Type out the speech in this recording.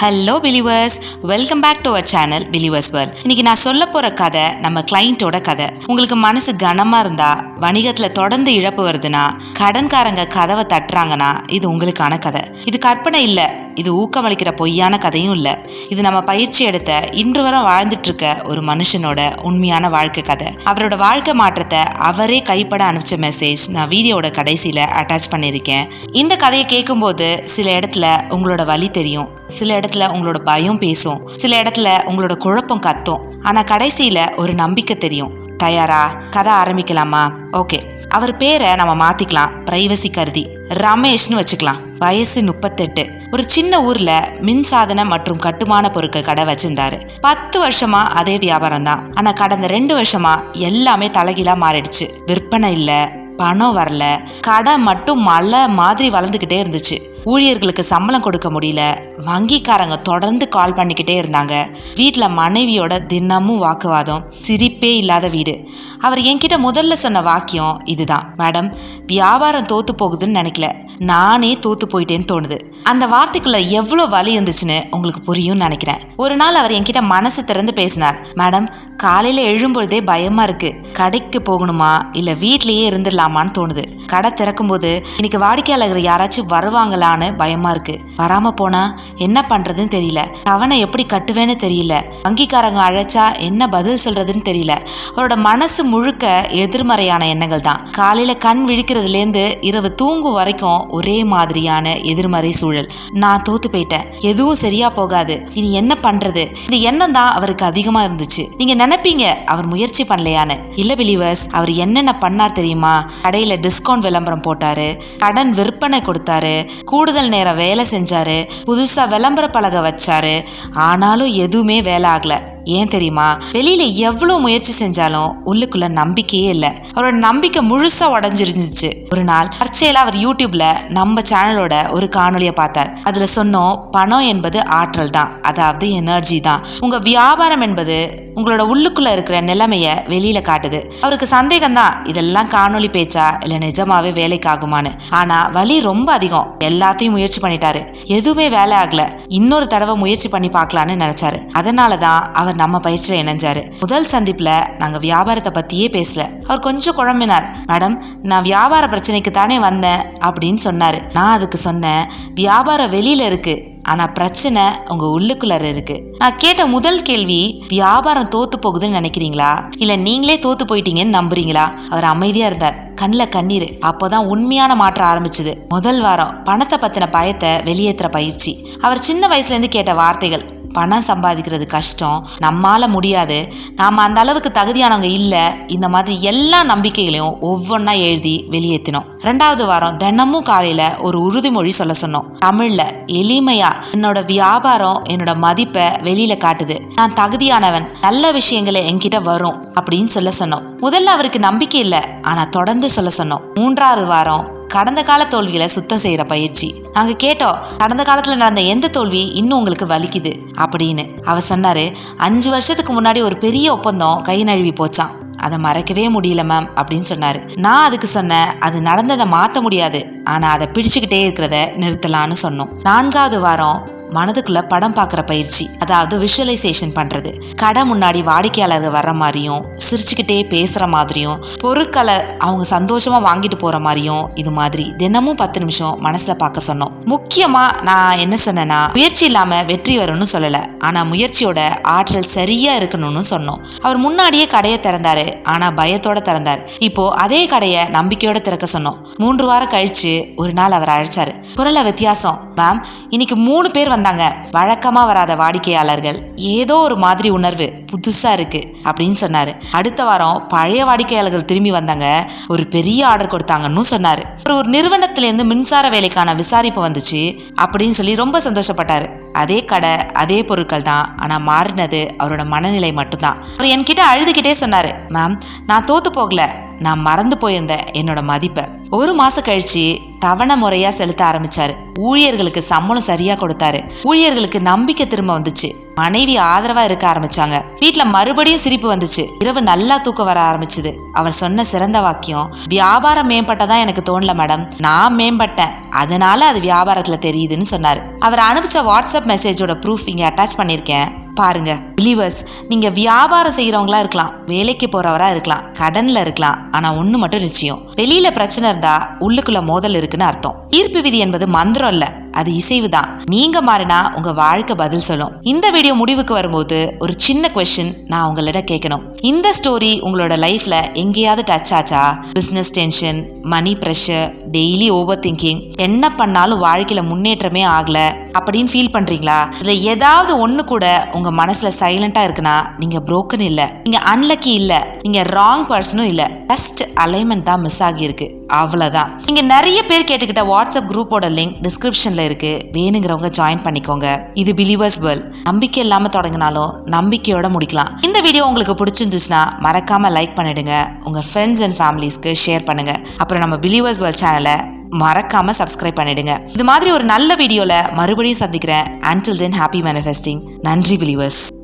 Hello believers welcome back to our channel believers world இன்னைக்கு நான் சொல்ல போற கதை நம்ம கிளைண்ட்டோட கதை. உங்களுக்கு மனசு கனமா இருந்தா வணிகத்துல தொடர்ந்து இழப்பு வருதுன்னா கடன்காரங்க கதவை தட்டுறாங்கன்னா இது உங்களுக்கான கதை. இது கற்பனை இல்லை இது ஊக்கமளிக்கிற பொய்யான கதையும் இல்லை. இது நம்ம பயிற்சி எடுத்த இன்று வரை வாழ்ந்துட்டு இருக்க ஒரு மனுஷனோட உண்மையான வாழ்க்கை கதை. அவரோட வாழ்க்கை மாற்றத்தை அவரே கைப்பட அனுப்பிச்ச மெசேஜ் நான் வீடியோட கடைசியில அட்டாச் பண்ணியிருக்கேன். இந்த கதையை கேட்கும்போது சில இடத்துல உங்களோட வழி தெரியும். சில இடத்துல உங்களோட பயம் பேசும். சில இடத்துல உங்களோட குழப்பம் கத்தும். ஆனா கடைசியில ஒரு நம்பிக்கை தெரியும். தயாரா? கதை ஆரம்பிக்கலாமா? ஓகே அவர் பேரை நம்ம மாத்திக்கலாம். பிரைவசி கருதி. ரமேஷ்னு வச்சுக்கலாம். வயசு முப்பத்தெட்டு. ஒரு சின்ன ஊர்ல மின்சாதன மற்றும் கட்டுமான பொருட்கள் கடை வச்சிருந்தாரு. பத்து வருஷமா அதே வியாபாரம் தான் ஆனா கடந்த ரெண்டு வருஷமா எல்லாமே தலைகீழா மாறிடுச்சு. விற்பனை இல்ல பணம் வரல கடை மட்டும் மலை மாதிரி வளர்ந்துக்கிட்டே இருந்துச்சு. ஊழியர்களுக்கு சம்பளம் கொடுக்க முடியல. வங்கிக்காரங்க தொடர்ந்து கால் பண்ணிக்கிட்டே இருந்தாங்க. வீட்டில் மனைவியோட தினமும் வாக்குவாதம். சிரிப்பே இல்லாத வீடு. அவர் என்கிட்ட முதல்ல சொன்ன வாக்கியம் இதுதான். மேடம் வியாபாரம் தோத்து போகுதுன்னு நினைக்கல. நானே தோத்து போயிட்டேன்னு தோணுது. அந்த வார்த்தைக்குள்ள எவ்வளோ வலி இருந்துச்சுன்னு உங்களுக்கு புரியும்னு நினைக்கிறேன். ஒரு நாள் அவர் என்கிட்ட மனசு திறந்து பேசினார். மேடம் காலையில எழும்பொழுதே பயமா இருக்கு. கடைக்கு போகணுமா? இல்ல வீட்லயே இருந்துடலாமான்னு தோணுது. கடை திறக்கும்போது இன்னைக்கு வாடிக்கையாளர் யாராச்சும் வருவாங்களா? வருவாங்களான்னு பயமா இருக்கு. வராம போனா என்ன பண்றதுன்னு தெரியல. தவணை எப்படி கட்டுவேன்னு தெரியல. வங்கிக்காரங்க அழைச்சா என்ன பதில் சொல்றதுன்னு தெரியல. அவரோட மனசு முழுக்க எதிர்மறையான எண்ணங்கள் தான். காலையில கண் விழிக்கிறதுலேருந்து இரவு தூங்கும் வரைக்கும் ஒரே மாதிரியான எதிர்மறை சூழல். நான் தோத்து போயிட்டேன். எதுவும் சரியா போகாது. இனி என்ன பண்றது? இந்த எண்ணம் தான் அவருக்கு அதிகமா இருந்துச்சு. நீங்க நினைப்பீங்க அவர் முயற்சி பண்ணலையான்னு. இல்ல பிலீவர்ஸ் அவர் என்னென்ன பண்ணார் தெரியுமா? கடையில டிஸ்கவுண்ட் விளம்பரம் போட்டாரு. கடன் விற்பனை கொடுத்தாரு. கூடுதல் நேரம் வேலை செஞ்சாரு. புதுசா விளம்பர பலகை வச்சாரு. ஆனாலும் எதுவுமே வேலை ஆகல. ஏன் தெரியுமா? வெளியில எவ்வளவு முயற்சி செஞ்சாலும் உள்ளுக்குள்ள நம்பிக்கையே இல்லை. அவரோட நம்பிக்கை முழுசா உடஞ்சிருந்துச்சு. ஒரு நாள் தற்செயலா அவர் யூடியூப்ல நம்ம சேனலோட ஒரு காணொலியை பார்த்தார். அதுல சொன்னோம் பணம் என்பது ஆற்றல் தான். அதாவது எனர்ஜி தான். உங்க வியாபாரம் என்பது உங்களோட உள்ளுக்குள்ள இருக்கிற நிலைமைய வெளியில காட்டுது. அவருக்கு சந்தேகம் தான் இதெல்லாம் காணொலி பேச்சா? இல்ல நிஜமாவே வேலைக்கு ஆகுமான்னு ஆனா வலி ரொம்ப அதிகம். எல்லாத்தையும் முயற்சி பண்ணிட்டாரு. எதுவுமே வேலை ஆகல. இன்னொரு தடவை முயற்சி பண்ணி பார்க்கலான்னு நினைச்சாரு. அதனாலதான் அவர் நம்ம பயிற்சியில் இணைஞ்சாரு. முதல் சந்திப்புல நாங்க வியாபாரத்தை பத்தியே பேசல. அவர் கொஞ்சம் குழம்பினார். மேடம் நான் வியாபார பிரச்சனைக்கு தானே வந்தேன் அப்படின்னு சொன்னாரு. நான் அதுக்கு சொன்னேன் வியாபாரம் வெளியில இருக்கு. ஆனா பிரச்சனை உங்க உள்ளுக்குள்ளார இருக்கு. நான் கேட்ட முதல் கேள்வி வியாபாரம் தோத்து போகுதுன்னு நினைக்கிறீங்களா? இல்ல நீங்களே தோத்து போயிட்டீங்கன்னு நம்புறீங்களா? அவர் அமைதியா இருந்தார். கண்ணில் கண்ணீர். அப்போதான் உண்மையான மாற்றம் ஆரம்பிச்சது. முதல் வாரம் பணத்தை பத்தின பயத்தை வெளியேற்றுற பயிற்சி. அவர் சின்ன வயசுல இருந்து கேட்ட வார்த்தைகள் பணம் சம்பாதிக்கிறது கஷ்டம். நம்மால் முடியாது. நாம் அந்த அளவுக்கு தகுதியானவங்க இல்லை. இந்த மாதிரி எல்லா நம்பிக்கைகளையும் ஒவ்வொன்றா எழுதி வெளியேற்றினோம் ரெண்டாவது வாரம் தினமும் காலையில் ஒரு உறுதிமொழி சொல்ல சொன்னோம். தமிழில் எளிமையா என்னோட வியாபாரம் என்னோட மதிப்பை வெளியில் காட்டுது. நான் தகுதியானவன் நல்ல விஷயங்களை என்கிட்ட வரும் அப்படின்னு சொல்ல சொன்னோம். முதல்ல அவருக்கு நம்பிக்கை இல்லை. ஆனால் தொடர்ந்து சொல்ல சொன்னோம். மூன்றாவது வாரம் கடந்த கால தோல்விகளை சுத்தம் செய்யற பயிற்சி. நாங்க கேட்டோம் கடந்த காலத்துல நடந்த எந்த தோல்வி இன்னும் உங்களுக்கு வலிக்குது? அப்படின்னு. அவர் சொன்னாரு அஞ்சு வருஷத்துக்கு முன்னாடி ஒரு பெரிய ஒப்பந்தம் கை நழுவி போச்சான் அதை மறைக்கவே முடியல மேம் அப்படின்னு சொன்னாரு. நான் அதுக்கு சொன்னேன் அது நடந்ததை மாற்ற முடியாது. ஆனா அதை பிடிச்சுக்கிட்டே இருக்கிறத நிறுத்தலான்னு சொன்னோம். நான்காவது வாரம் மனதுக்குள்ள படம் பார்க்குற பயிற்சி. அதாவது விஷுவலைசேஷன் பண்றது. கடை முன்னாடி வாடிக்கையாளர்கள் வர்ற மாதிரியும் சிரிச்சுக்கிட்டே பேசுற மாதிரியும் பொருட்களை அவங்க சந்தோஷமா வாங்கிட்டு போற மாதிரியும் இது மாதிரி தினமும் பத்து நிமிஷம் மனசுல பார்க்க சொன்னோம். முக்கியமா நான் என்ன சொன்னேன்னா முயற்சி இல்லாம வெற்றி வரும்னு சொல்லல. ஆனா முயற்சியோட ஆற்றல் சரியா இருக்கணும்னு சொன்னோம். அவர் முன்னாடியே கடையை திறந்தாரு. ஆனா பயத்தோட திறந்தார். இப்போ அதே கடையை நம்பிக்கையோட திறக்க சொன்னோம். மூன்று வாரம் கழிச்சு ஒரு நாள் அவர் அழைச்சாரு. குரல வித்தியாசம் மேம் இன்னைக்கு மூணு பேர் வந்தாங்க. வழக்கமா வராத வாடிக்கையாளர்கள் ஏதோ ஒரு மாதிரி உணர்வு புதுசா இருக்கு அப்படின்னு சொன்னாரு. அடுத்த வாரம் பழைய வாடிக்கையாளர்கள் திரும்பி வந்தாங்க ஒரு பெரிய ஆர்டர் கொடுத்தாங்கன்னு சொன்னாரு. அப்புறம் ஒரு நிறுவனத்திலேருந்து மின்சார வேலைக்கான விசாரிப்பு வந்துச்சு அப்படின்னு சொல்லி ரொம்ப சந்தோஷப்பட்டாரு. அதே கடை அதே பொருட்கள் தான் ஆனால் மாறினது அவரோட மனநிலை மட்டும்தான். அவர் என்கிட்ட அழுதுகிட்டே சொன்னாரு மேம் நான் தோத்து போகல நான் மறந்து போயிருந்தேன் என்னோட மதிப்பை. ஒரு மாசம் கழிச்சு தவணை முறையா செலுத்த ஆரம்பிச்சாரு. ஊழியர்களுக்கு சம்பளம் சரியா கொடுத்தாரு. ஊழியர்களுக்கு நம்பிக்கை திரும்ப வந்துச்சு. மனைவி ஆதரவா இருக்க ஆரம்பிச்சாங்க. வீட்டுல மறுபடியும் சிரிப்பு வந்துச்சு. இரவு நல்லா தூக்கம் வர ஆரம்பிச்சது. அவர் சொன்ன சிறந்த வாக்கியம் வியாபாரம் மேம்பட்டதான் எனக்கு தோணல மேடம். நான் மேம்பட்டேன். அதனால அது வியாபாரத்துல தெரியுதுன்னு சொன்னாரு. அவர் அனுப்பிச்ச வாட்ஸ்அப் மெசேஜோட ப்ரூஃப் இங்க அட்டாச் பண்ணியிருக்கேன் பாருங்க. பிலீவர்ஸ் நீங்க வியாபாரம் செய்யறவங்களா இருக்கலாம். வேலைக்கு போறவரா இருக்கலாம். கடன்ல இருக்கலாம். ஆனா ஒண்ணு மட்டும் நிச்சயம். வெளியில பிரச்சனை இருந்தா உள்ளுக்குள்ள மோதல் இருக்குன்னு அர்த்தம். ஈர்ப்பு விதி என்பது மந்திரம் இல்ல. அது இசைவு தான் நீங்க மாறினா உங்க வாழ்க்கை பதில் சொல்லும். இந்த வீடியோ முடிவுக்கு வரும்போது ஒரு சின்ன கொஸ்டின் நான் உங்களிடம் கேட்கணும். இந்த ஸ்டோரி உங்களோட லைஃப்ல எங்கேயாவது டச் ஆச்சா? Business tension money pressure daily overthinking என்ன பண்ணாலும் வாழ்க்கையில முன்னேற்றமே ஆகல அப்படின்னு ஃபீல் பண்றீங்களா? இதுல ஏதாவது ஒண்ணு கூட உங்க மனசுல சைலண்டா இருக்குன்னா நீங்க புரோக்கன் இல்ல. நீங்க அன்லக்கி இல்ல. நீங்க ராங் பர்சனும் இல்ல. ஜஸ்ட் அலைன்மெண்ட் தான் மிஸ் ஆகியிருக்கு. அவ்வளவுதான். நீங்க நிறைய பேர் கேட்டுக்கிட்ட வாட்ஸ்அப் குரூப்போட லிங்க் டிஸ்கிரிப்ஷன்ல இருக்கு. வேணுங்கிறவங்க ஜாயின் பண்ணிக்கோங்க. இது பிலீவர்ஸ் வேர்ல்ட் நம்பிக்கை இல்லாம தொடங்கினாலும் நம்பிக்கையோட முடிக்கலாம். இந்த வீடியோ உங்களுக்கு பிடிச்சிருந்துச்சுன்னா மறக்காம லைக் பண்ணிடுங்க. உங்க ஃப்ரெண்ட்ஸ் அண்ட் ஃபேமிலிஸ்க்கு ஷேர் பண்ணுங்க. அப்புறம் நம்ம பிலிவர்ஸ் வேர்ல்ட் சேனல் மறக்காம சப்ஸ்கிரைப் பண்ணிடுங்க. இது மாதிரி ஒரு நல்ல வீடியோல மறுபடியும் சந்திக்கிறேன். அண்டில் தென் ஹாப்பி மேனிஃபெஸ்டிங் நன்றி பிலீவர்ஸ்